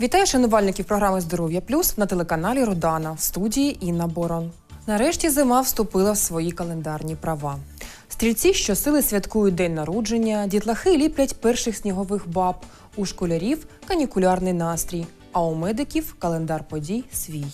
Вітаю шанувальників програми Здоров'я Плюс на телеканалі Родана в студії Інна Борон. Нарешті зима вступила в свої календарні права. Стрільці щосили святкують день народження, дітлахи ліплять перших снігових баб, у школярів канікулярний настрій, а у медиків календар подій свій.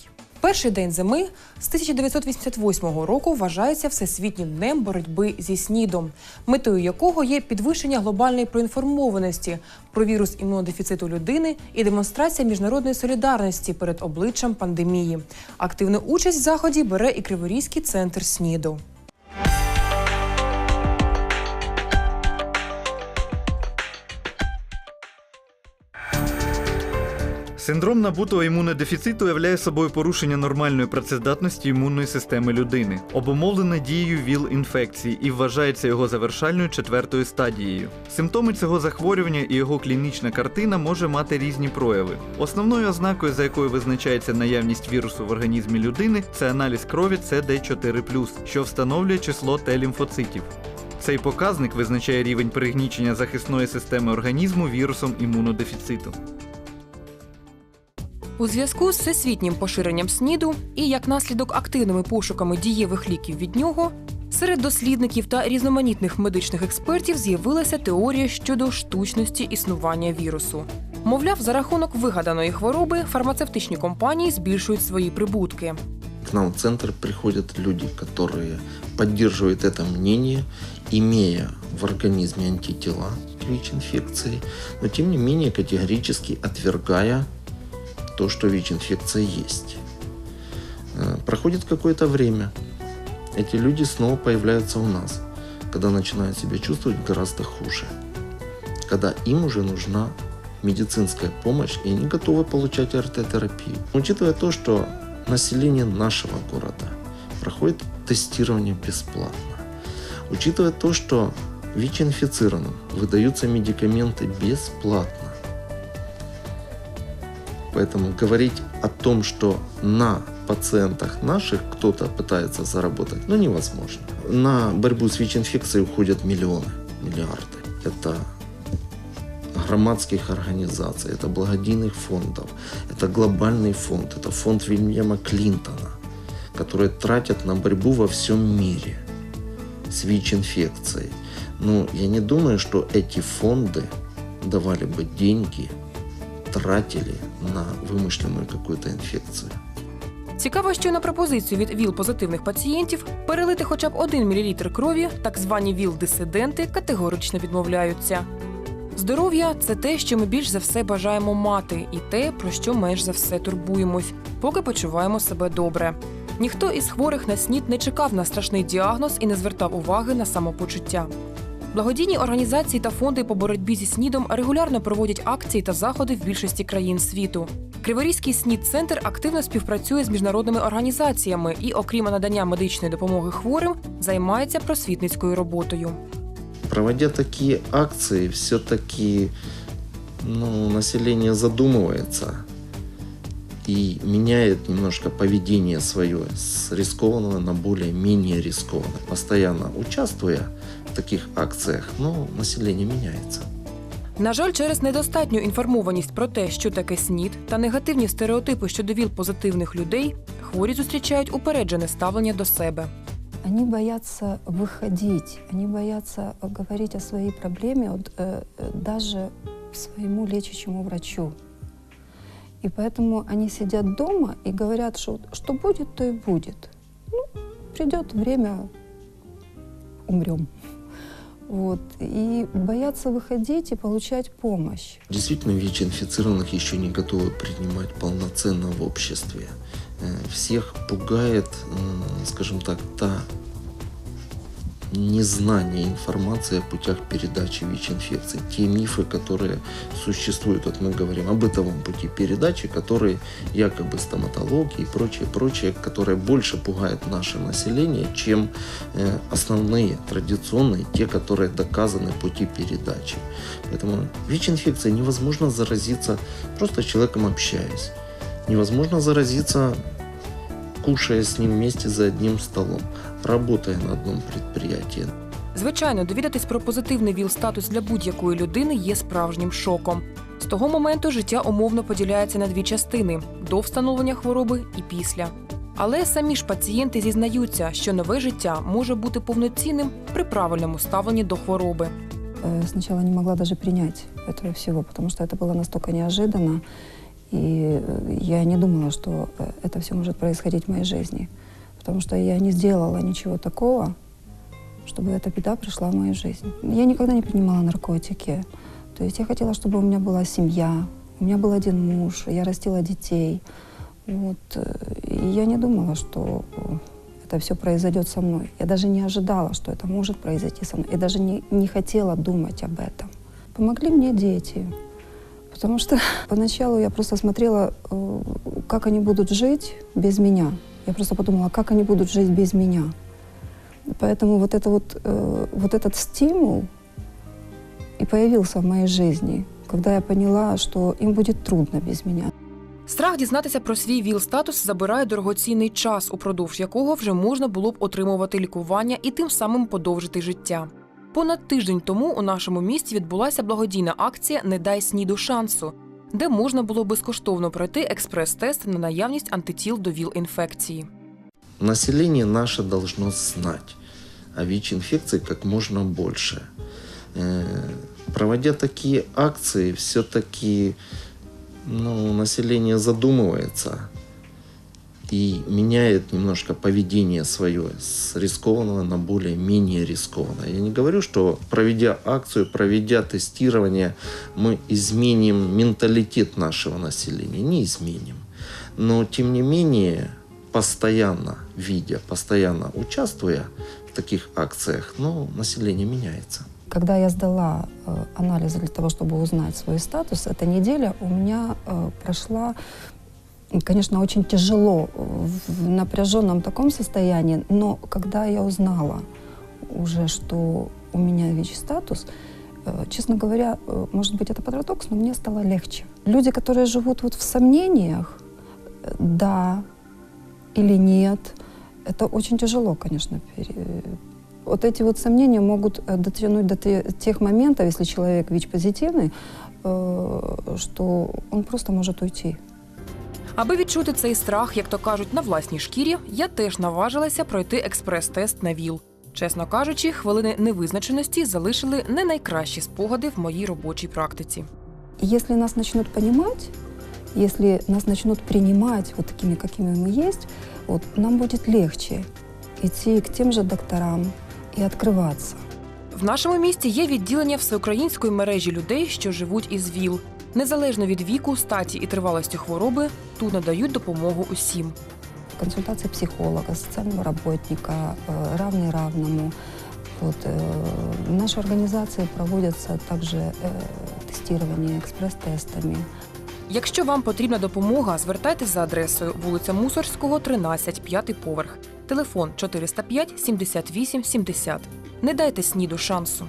Перший день зими з 1988 року вважається всесвітнім днем боротьби зі снідом, метою якого є підвищення глобальної проінформованості про вірус імунодефіциту людини і демонстрація міжнародної солідарності перед обличчям пандемії. Активну участь в заході бере і Криворізький центр СНІДу. Синдром набутого імунодефіциту являє собою порушення нормальної працездатності імунної системи людини, обумовлене дією ВІЛ-інфекції і вважається його завершальною четвертою стадією. Симптоми цього захворювання і його клінічна картина може мати різні прояви. Основною ознакою, за якою визначається наявність вірусу в організмі людини, це аналіз крові CD4+, що встановлює число Т-лімфоцитів. Цей показник визначає рівень пригнічення захисної системи організму вірусом імунодефіциту. У зв'язку з всесвітнім поширенням СНІДу і як наслідок активними пошуками дієвих ліків від нього, серед дослідників та різноманітних медичних експертів з'явилася теорія щодо штучності існування вірусу. Мовляв, за рахунок вигаданої хвороби фармацевтичні компанії збільшують свої прибутки. К нам в центр приходят люди, которые поддерживают это мнение, имея в организме антитела к ВИЧ-инфекции, но тем не менее категорически отвергая то, что ВИЧ-инфекция есть. Э, Проходит какое-то время, эти люди снова появляются у нас, когда начинают себя чувствовать гораздо хуже, когда им уже нужна медицинская помощь, и они готовы получать РТ-терапию. Учитывая то, что население нашего города проходит тестирование бесплатно, учитывая то, что ВИЧ-инфицированным выдаются медикаменты бесплатно, Поэтому говорить о том, что на пациентах наших кто-то пытается заработать, ну невозможно. На борьбу с ВИЧ-инфекцией уходят миллионы, миллиарды. Это громадских организаций, это благодійных фондов, это глобальный фонд, это фонд Вильяма Клинтона, которые тратят на борьбу во всем мире с ВИЧ-инфекцией. Но я не думаю, что эти фонды давали бы деньги тратили на вымышленную какую-то инфекцию. Цікаво, що на пропозицію від ВІЛ-позитивних пацієнтів перелити хоча б 1 мл крові, так звані ВІЛ-дисиденти категорично відмовляються. Здоров'я це те, що ми більш за все бажаємо мати, і те, про що менш за все турбуємось, поки почуваємо себе добре. Ніхто із хворих на СНІД не чекав на страшний діагноз і не звертав уваги на самопочуття. Благодійні організації та фонди по боротьбі зі СНІДом регулярно проводять акції та заходи в більшості країн світу. Криворізький СНІД-центр активно співпрацює з міжнародними організаціями і, окрім надання медичної допомоги хворим, займається просвітницькою роботою. Проводя такие акции, все-таки ну, население задумывается и меняет немножко поведение свое с рискованного на более-менее рискованное. Постоянно участвуя в таких акциях, ну, население меняется. На жаль, через недостатню інформованість про те, що таке СНІД, та негативні стереотипи щодо ВІЛ-позитивних людей, хворі зустрічають упереджене ставлення до себе. Они боятся выходить, они боятся говорить о своей проблеме вот, э, э, даже своему лечащему врачу. И поэтому они сидят дома и говорят, что что будет, то и будет. Ну, придет время, умрем. Вот. И боятся выходить и получать помощь. Действительно, ВИЧ-инфицированных еще не готовы принимать полноценно в обществе. Э, Всех пугает, скажем так, та незнание информации о путях передачи ВИЧ-инфекции. Те мифы, которые существуют, вот мы говорим о бытовом пути передачи, которые якобы стоматологии и прочее, прочее, которые больше пугают наше население, чем э, основные, традиционные, те, которые доказаны пути передачи. Поэтому ВИЧ-инфекцией невозможно заразиться просто человеком общаясь. Невозможно заразиться, кушая с ним вместе за одним столом, работая на одном предприятии. Звичайно, довідатись про позитивний ВІЛ-статус для будь-якої людини є справжнім шоком. З того моменту життя умовно поділяється на дві частини до встановлення хвороби і після. Але самі ж пацієнти зізнаються, що нове життя може бути повноцінним при правильному ставленні до хвороби. Э, Сначала не могла даже принять этого всего, потому что это было настолько неожиданно, и э, я не думала, что э, это все может происходить в моей жизни, Потому что я не сделала ничего такого, чтобы эта беда пришла в мою жизнь. Я никогда не принимала наркотики, то есть я хотела, чтобы у меня была семья, у меня был один муж, я растила детей, вот, э, и я не думала, что это все произойдет со мной. Я даже не ожидала, что это может произойти со мной. И даже не, не хотела думать об этом. Помогли мне дети. Потому что поначалу я просто смотрела, э, как они будут жить без меня. Я просто подумала, как они будут жить без меня. Поэтому вот, это вот, э, вот этот стимул и появился в моей жизни, когда я поняла, что им будет трудно без меня. Страх дізнатися про свій ВІЛ-статус забирає дорогоцінний час, упродовж якого вже можна було б отримувати лікування і тим самим подовжити життя. Понад тиждень тому у нашому місті відбулася благодійна акція Не дай сніду шансу, де можна було безкоштовно пройти експрес-тест на наявність антитіл до ВІЛ-інфекції. Населення наше должно знати о ВИЧ-инфекции как можно больше. Э, Проводя такие акции, все-таки ну, население задумывается и меняет немножко поведение свое с рискованного на более-менее рискованное. Я не говорю, что проведя акцию, проведя тестирование, мы изменим менталитет нашего населения. Не изменим. Но, тем не менее, постоянно видя, постоянно участвуя в таких акциях, ну, население меняется. Когда я сдала э, анализы для того, чтобы узнать свой статус, эта неделя у меня э, прошла, конечно, очень тяжело, э, в напряженном таком состоянии, но когда я узнала уже, что у меня ВИЧ-статус, э, честно говоря, э, может быть, это парадокс, но мне стало легче. Люди, которые живут вот в сомнениях, да или нет, это очень тяжело, конечно, вот эти вот сомнения могут дотянуть до те- тех моментов, если человек ВИЧ-позитивный, что он просто может уйти. Аби відчути цей страх, як то кажуть, на власній шкірі, я теж наважилася пройти експрес-тест на ВІЛ. Чесно кажучи, хвилини невизначеності залишили не найкращі спогади в моїй робочій практиці. Если нас начнут понимать, если нас начнут принимать вот такими, какими мы есть, вот, нам будет легче идти к тем же докторам и открываться. В нашому місті є відділення всеукраїнської мережі людей, що живуть із ВІЛ. Незалежно від віку, статі і тривалості хвороби, тут надають допомогу усім. консультации психолога, социального работника, э, равный равному. Вот, э, в нашей организации проводятся также э, тестирование экспресс-тестами. Якщо вам потрібна допомога, звертайтеся за адресою вулиця Мусорського, 13, п'ятий поверх. Телефон 405 78 70. Не дайте сніду шансу.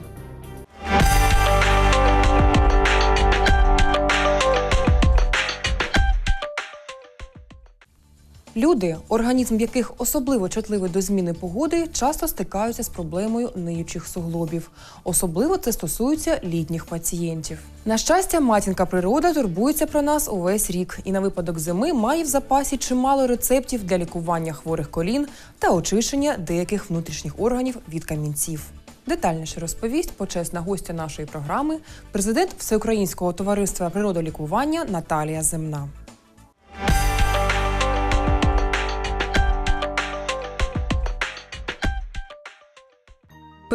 Люди, організм яких особливо чутливий до зміни погоди, часто стикаються з проблемою ниючих суглобів. Особливо це стосується літніх пацієнтів. На щастя, матінка природа турбується про нас увесь рік і на випадок зими має в запасі чимало рецептів для лікування хворих колін та очищення деяких внутрішніх органів від камінців. Детальніше розповість почесна гостя нашої програми, президент Всеукраїнського товариства природолікування Наталія Земна.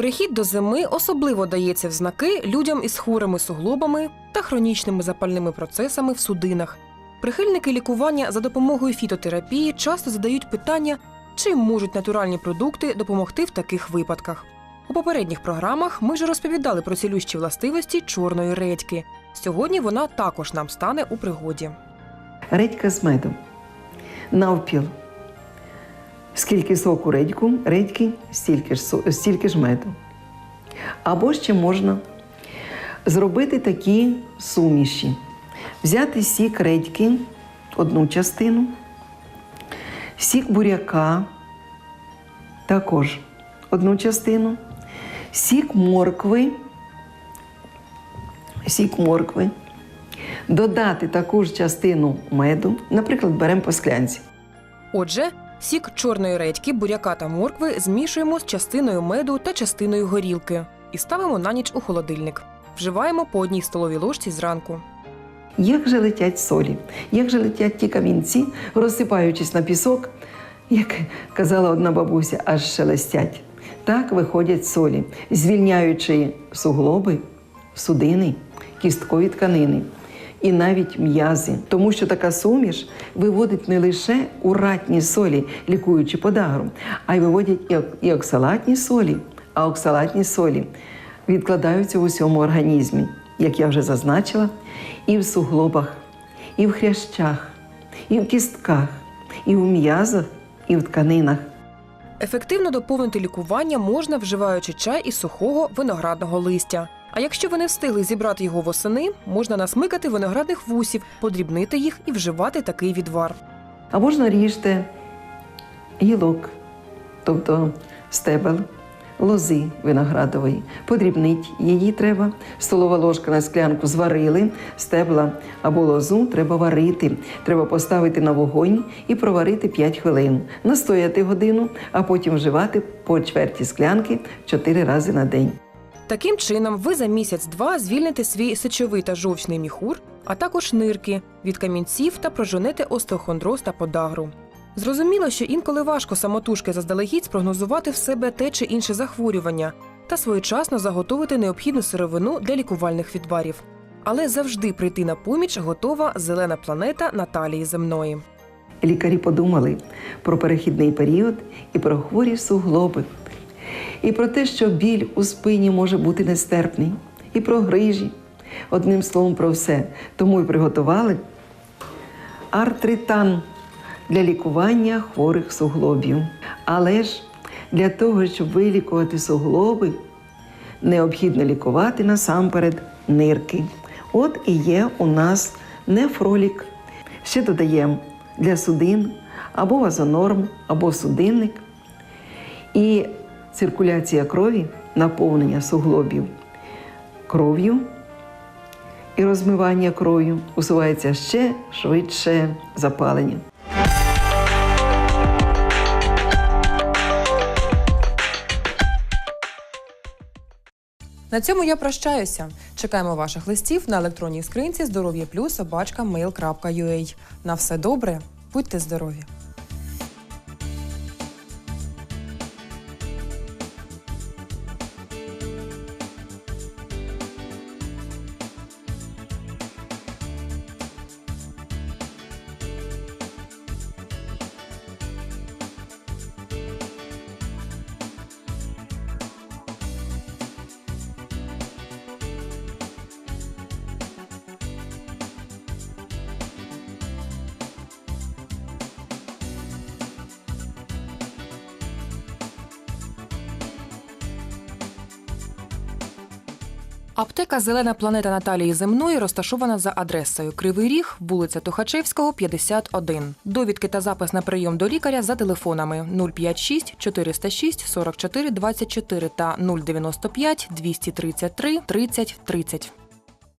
Перехід до зими особливо дається в знаки людям із хворими суглобами та хронічними запальними процесами в судинах. Прихильники лікування за допомогою фітотерапії часто задають питання, чим можуть натуральні продукти допомогти в таких випадках. У попередніх програмах ми вже розповідали про цілющі властивості чорної редьки. Сьогодні вона також нам стане у пригоді. Редька з медом. Навпіл. Скільки соку редьку, редьки, стільки ж, стільки ж меду. Або ще можна зробити такі суміші. Взяти сік редьки, одну частину, сік буряка, також одну частину, сік моркви, сік моркви, Додати таку ж частину меду, наприклад, беремо по склянці. Отже, сік чорної редьки, буряка та моркви змішуємо з частиною меду та частиною горілки і ставимо на ніч у холодильник. Вживаємо по одній столовій ложці зранку. Як же летять солі, як же летять ті камінці, розсипаючись на пісок, як казала одна бабуся, аж шелестять. Так виходять солі, звільняючи суглоби, судини, кісткові тканини і навіть м'язи. Тому що така суміш виводить не лише уратні солі, лікуючи подагру, а й виводять і оксалатні солі. А оксалатні солі відкладаються в усьому організмі, як я вже зазначила, і в суглобах, і в хрящах, і в кістках, і в м'язах, і в тканинах. Ефективно доповнити лікування можна, вживаючи чай із сухого виноградного листя. А якщо ви не встигли зібрати його восени, можна насмикати виноградних вусів, подрібнити їх і вживати такий відвар. А можна ріжте гілок, тобто стебел, лози виноградової. Подрібнить її треба. Столова ложка на склянку зварили, стебла або лозу треба варити. Треба поставити на вогонь і проварити 5 хвилин, настояти годину, а потім вживати по чверті склянки 4 рази на день. Таким чином, ви за місяць-два звільните свій сечовий та жовчний міхур, а також нирки від камінців та проженете остеохондроз та подагру. Зрозуміло, що інколи важко самотужки заздалегідь спрогнозувати в себе те чи інше захворювання та своєчасно заготовити необхідну сировину для лікувальних відварів. Але завжди прийти на поміч готова зелена планета Наталії Земної. Лікарі подумали про перехідний період і про хворі суглоби, і про те, що біль у спині може бути нестерпний, і про грижі. Одним словом, про все. Тому й приготували артритан для лікування хворих суглобів. Але ж для того, щоб вилікувати суглоби, необхідно лікувати насамперед нирки. От і є у нас нефролік. Ще додаємо для судин або вазонорм, або судинник. І циркуляція крові, наповнення суглобів кров'ю і розмивання кров'ю усувається ще швидше запалення. На цьому я прощаюся. Чекаємо ваших листів на електронній скринці здоров'я плюс собачка На все добре, будьте здорові! Аптека Зелена планета Наталії Земної розташована за адресою Кривий Ріг, вулиця Тухачевського, 51. Довідки та запис на прийом до лікаря за телефонами 056 406 44 24 та 095 233 30 30.